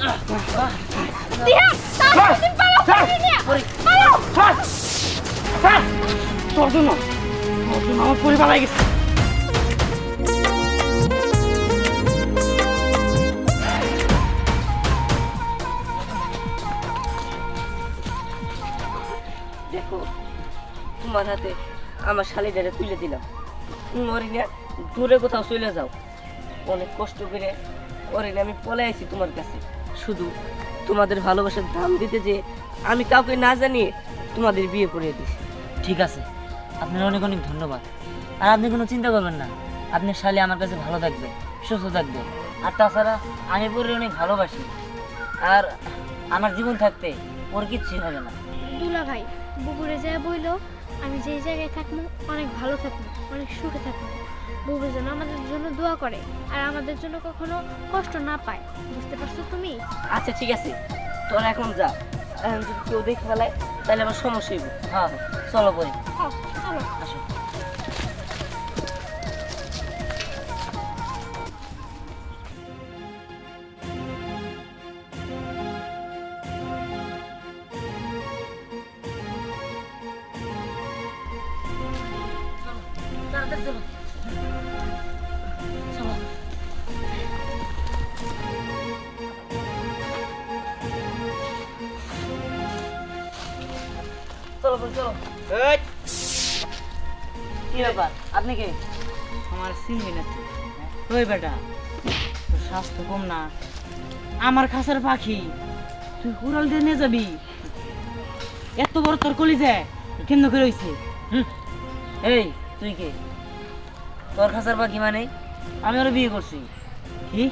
দেখো, তোমার হাতে আমার শালিটারে তুলে দিলাম। মরি না দূরে কোথাও চলে যাও। অনেক কষ্ট করে ওরে আমি পলে আইছি তোমার কাছে। শুধু তোমাদের ভালোবাসার দাম দিতে যে আমি কাউকে না জানিয়ে তোমাদের বিয়ে করিয়ে দিছি ঠিক আছে আপনার অনেক অনেক ধন্যবাদ। আর আপনি কোনো চিন্তা করবেন না আপনি শালি আমার কাছে ভালো থাকবে সুস্থ থাকবে। আর তাছাড়া আমি পরে অনেক ভালোবাসি। আর আমার জীবন থাকতে ওর কিচ্ছুই হবে না। দুলা ভাই বুবুরে যায় বইলো আমি যেই জায়গায় থাকব অনেক ভালো থাকব অনেক সুখে থাকব। বুবু যেন আমাদের জন্য দোয়া করে আর আমাদের জন্য কখনো কষ্ট না পায়। বুঝতে পারছ তুমি? আচ্ছা ঠিক আছে। তোর এখন যা। এখন যদি কেউ দেখে ফেলায় তাহলে আমার সমস্যা হইব। হ্যাঁ হ্যাঁ, চলো বলি হ্যাঁ, চলো। আসো। চলো চলো চলো। চলো কি ব্যাপার? আপনি কে? আমার চিনবি না তুই বেটা তোর স্বাস্থ্য কম না। আমার খাসার পাখি তুই উড়াল দিয়ে নিয়ে যাবি। এত বড় তোর কলি যায় কেন করে হইছে? এই তুই কে? তোর খাসার পাখি মানে? আমি ওরা বিয়ে করছি। কি?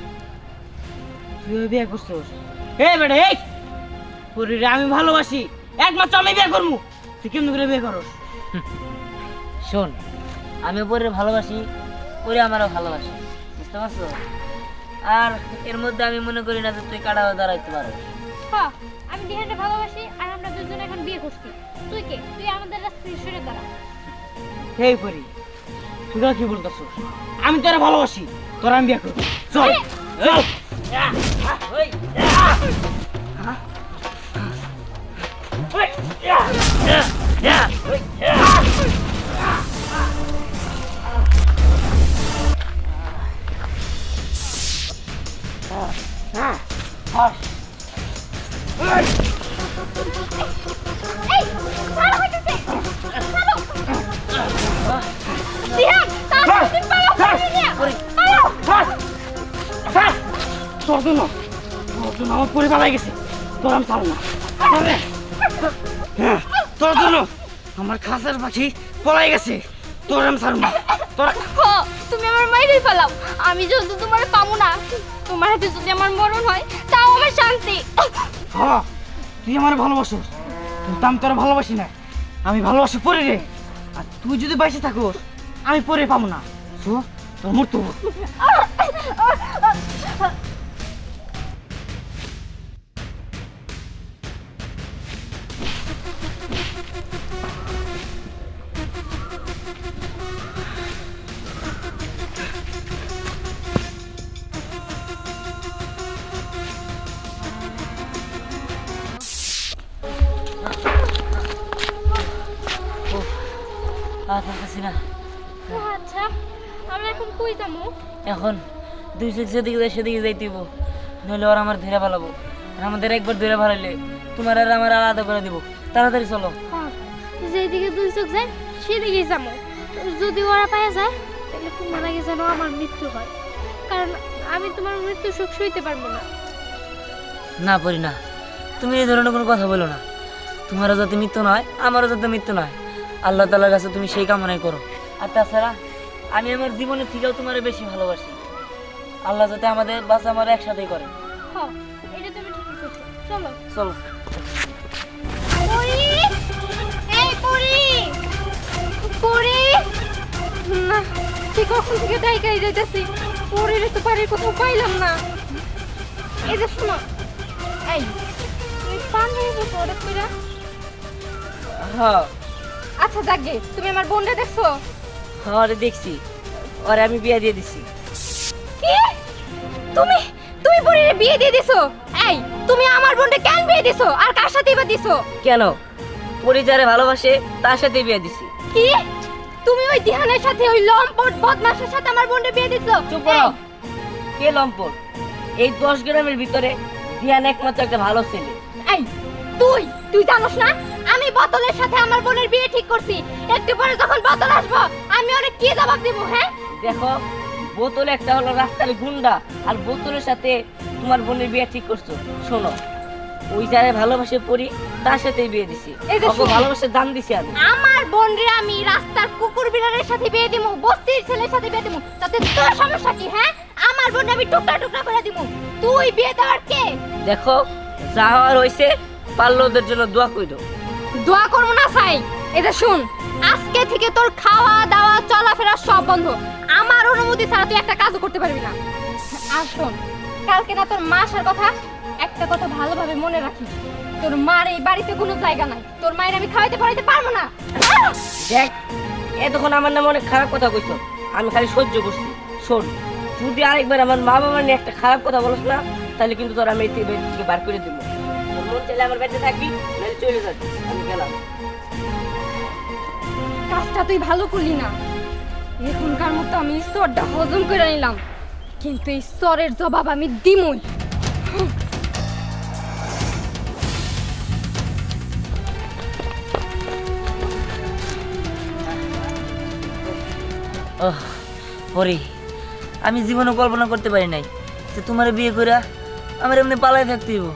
তুই ওই বিয়ে করছিস? এই বেটা এই! পুরীরে আমি ভালোবাসি। একমাত্র আমি বিয়ে করব। তুই কেমন করে বিয়ে করস? শোন আমি ওপরে ভালোবাসি ওরে আমারও ভালোবাসি। বুঝতে পারছ? আর এর মধ্যে আমি মনে করি না যে তুই কাটা হয়ে দাঁড়াইতে পারো। হ্যাঁ আমি দিহানকে ভালোবাসি আর আমরা দুজন এখন বিয়ে করছি। তুই কে? তুই আমাদের রাস্তায় সরে দাঁড়া। এই পরি। তুই কি বলতেছ আমি তোরা ভালোবাসি তোরা আমি বিয়ে করব। চল চল। এই! তোর জন্য তোর জন্য আমার পরিবার গেছে। তোর আমি চাবো না। হ্যাঁ, তোর জন্য আমার খাসের পাখি পলাই গেছে। তোর আমি ছাড়বো না। তোর তুমি আমার মাইরেই ফেলাও। আমি যদি তোমার পাবো না তোমার হাতে যদি আমার মরণ হয় তাও আমার শান্তি। হ্যাঁ তুই আমার ভালোবাসিস। কিন্তু আমি তোর ভালোবাসি না। আমি ভালোবাসি পরে রে। আর তুই যদি বাইসে থাকোস আমি পরে পাবো না। তো তোর মরতে আর পারতেছি না। আচ্ছা আমরা এখন কই যাব? এখন দুই চোখ যেদিকে যায় সেদিকে যাইতেইব নইলে ওরা আমার ধরে ফেলাবো আর আমাদের একবার ধরে ফেলাইলে তোমার আর আমার আলাদা করে দিব। তাড়াতাড়ি চলো। যেদিকে দুই চোখ যায় সেদিকেই যাব। যদি ওরা পাওয়া যায় তাহলে তোমার আগে যেন আমার মৃত্যু হয়। কারণ আমি তোমার মৃত্যু সুখ সইতে পারব না। না পারি না। তুমি এই ধরনের কোনো কথা বলো না। তোমারও যাতে মৃত্যু নয় আমারও যাতে মৃত্যু নয়। আল্লাহ তালার কাছে তুমি সেই কামনাই করো। আর তাছাড়া আমি আমার জীবনের থেকেও তোমার বেশি ভালোবাসি। আল্লাহ যাতে আমাদের বাচ্চা আমার একসাথেই করে। এটা তুমি ঠিকই করছ। চলো। চলো। পরি এই পরি পরি না তুই কখন থেকে ডাইকাই যাইতেছি। পরির তো বাড়ির কোথাও পাইলাম না। এই যে শোনো। এই তুমি পান হয়ে গেছো হ্যাঁ। আচ্ছা যাগে তুমি আমার বোনটা দেখছ? ওরে দেখছি। ওরে আমি বিয়ে দিয়ে দিছি। কি? তুমি তুমি পরিরে বিয়ে দিয়ে দিছো? এই তুমি আমার বোনকে কেন বিয়ে দিছো? আর কার সাথে বা দিছো? কেন? পরি যারে ভালোবাসে তার সাথে বিয়ে দিছি। কি? তুমি ওই দিহানের সাথে ওই লম্পট বদমাশের সাথে আমার বোনকে বিয়ে দিছো? চুপ করো। কে লম্পট? এই দশ গ্রামের ভিতরে দিয়ান একমাত্র একটা ভালো ছেলে। তুই তুই জানোস না? আমি বোতলের সাথে আমার বোনের বিয়ে ঠিক করছি। একটু পরে যখন বোতল আসব আমি ওরে কি জবাব দেবো হ্যাঁ? দেখো বোতল একটা হলো রাস্তার গুন্ডা আর বোতলের সাথে তোমার বোনের বিয়ে ঠিক করছ। শোনো ওই যারা ভালোবাসে পড়ি তার সাথে বিয়ে দিছি। ওকে ভালোবাসে দান দিছি আমি। আমার বোনরে আমি রাস্তার কুকুর বিড়ালের সাথে বিয়ে দিমু বস্তির ছেলের সাথে বিয়ে দিমু। তাতে তোর সমস্যা কি হ্যাঁ? আমার বোন আমি টুকরা টুকরা করে দিমু। তুই বিয়ে দেওয়ার কে? দেখো যা হওয়ার হয়েছে পারল ওদের জন্য দোয়া কই দাও। দোয়া করব না সাই। এটা শুন আজকে থেকে তোর খাওয়া দাওয়া চলাফেরা সব বন্ধ। আমার অনুমতি ছাড়া তুই একটা কাজও করতে পারবি না। আর শোন কালকে না তোর মা আসার কথা একটা কথা ভালোভাবে মনে রাখিস। তোর মার এই বাড়িতে কোনো জায়গা নাই। তোর মায়ের আমি খাওয়াইতে পারাইতে পারব না! দেখ এতক্ষণ আমার নামে অনেক খারাপ কথা কইছো। আমি খালি সহ্য করছি। শোন যদি আরেকবার আমার মা বাবা নিয়ে একটা খারাপ কথা বলছ না তাহলে কিন্তু তোর আমি এই থেকে বার করে দেবো। তোর চাইলে আমার বেঁচে থাকবি নাহলে চলে যাবি আমি গেলাম। কাজটা তুই ভালো করলি না। এখনকার মতো আমি স্তরটা হজম করে নিলাম কিন্তু এই স্তরের জবাব আমি দিমই। ওহ পরি আমি জীবনে কল্পনা করতে পারি নাই যে তোমার বিয়ে করে আমার এমনি পালাই থাকতে হইব।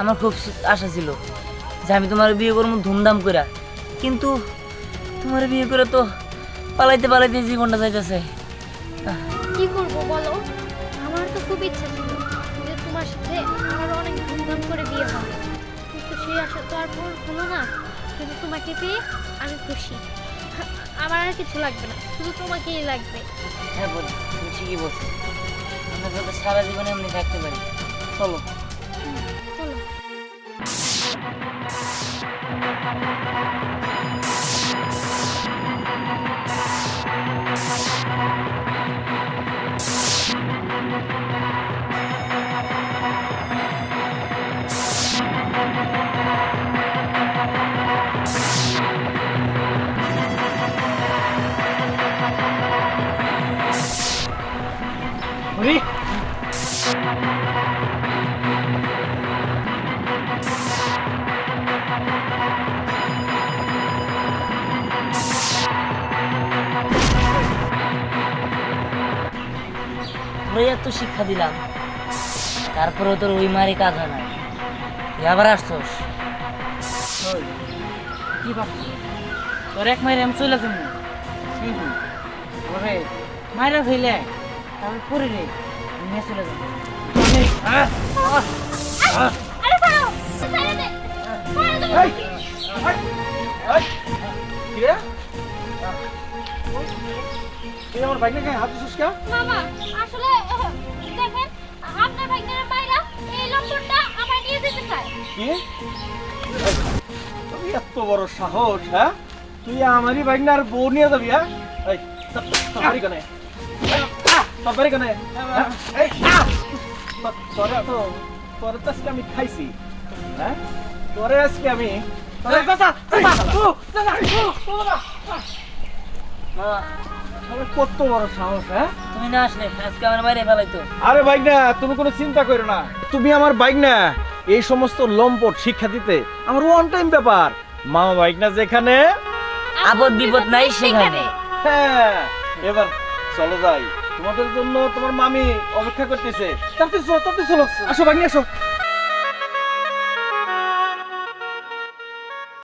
আমার খুব আশা ছিল যে আমি তোমার বিয়ে করব ধুমধাম করে কিন্তু তোমার বিয়ে করে তো পালাইতে পালাইতে জীবনটা যাইতেছে। কি করব বলো? আমার তো খুব ইচ্ছা ছিল যে তোমার সাথে আমার অনেক ধুমধাম করে বিয়ে হবে। কিন্তু সেই আশা তো আর পূরণ হলো না। কিন্তু তোমাকে পেয়ে আমি খুশি। আমার আর কিছু লাগবে না শুধু তোমাকেই লাগবে। হ্যাঁ বলি তুমি ঠিকই বলছো। আমরা যাতে সারা জীবনে এমনি থাকতে পারি। চলো চলো। Thank you. তোরে এত শিক্ষা দিলাম। তারপরেও তোর ওই মারি কাজ হয় না তুই আবার আসছস? ওই, কি ভাবছিস? তোর এক মায়ের আমি চলে যাব ওরে মায়েরা হইলে তারপর পরে রে নিয়ে চলে যাব আহ, কিরে, আমার নাকি হাত দিছিস কে? মামা আসলে দেখেন আপনার ভাগ্নের মাইরা এই লম্বরটা আমার নিয়ে যেতে চায় কি? তোর এত বড় সাহস হ্যাঁ তুই আমারই বাইক না আর বউ নিয়ে যাবি হ্যাঁ এই, বাড়ি কোনে? বাড়ি কোনে? হ্যাঁ? এই! তোর- তো- তোরে তো আজকে আমি খাইছি হ্যাঁ তোরে আজকে আমি তোরে- চাচা, চাচা, ও, চাচা, ও, বাবা, কত বড় সাহস হ্যাঁ? তুমি না আসলে আজকে আমার বাইরে ফেলাইতো আরে বাইক না তুমি কোনো চিন্তা করো না। তুমি আমার বাইক না এই সমস্ত লম্পট শিক্ষা দিতে আমার ওয়ান টাইম ব্যাপার। মামা বাইক না যেখানে আপদ বিপদ নাই সেখানে। হ্যাঁ এবার চলো যাই। তোমাদের জন্য তোমার মামি অপেক্ষা করতেছে। তাড়াতাড়ি চলো তাড়াতাড়ি চলো। আসো বাইক আসো।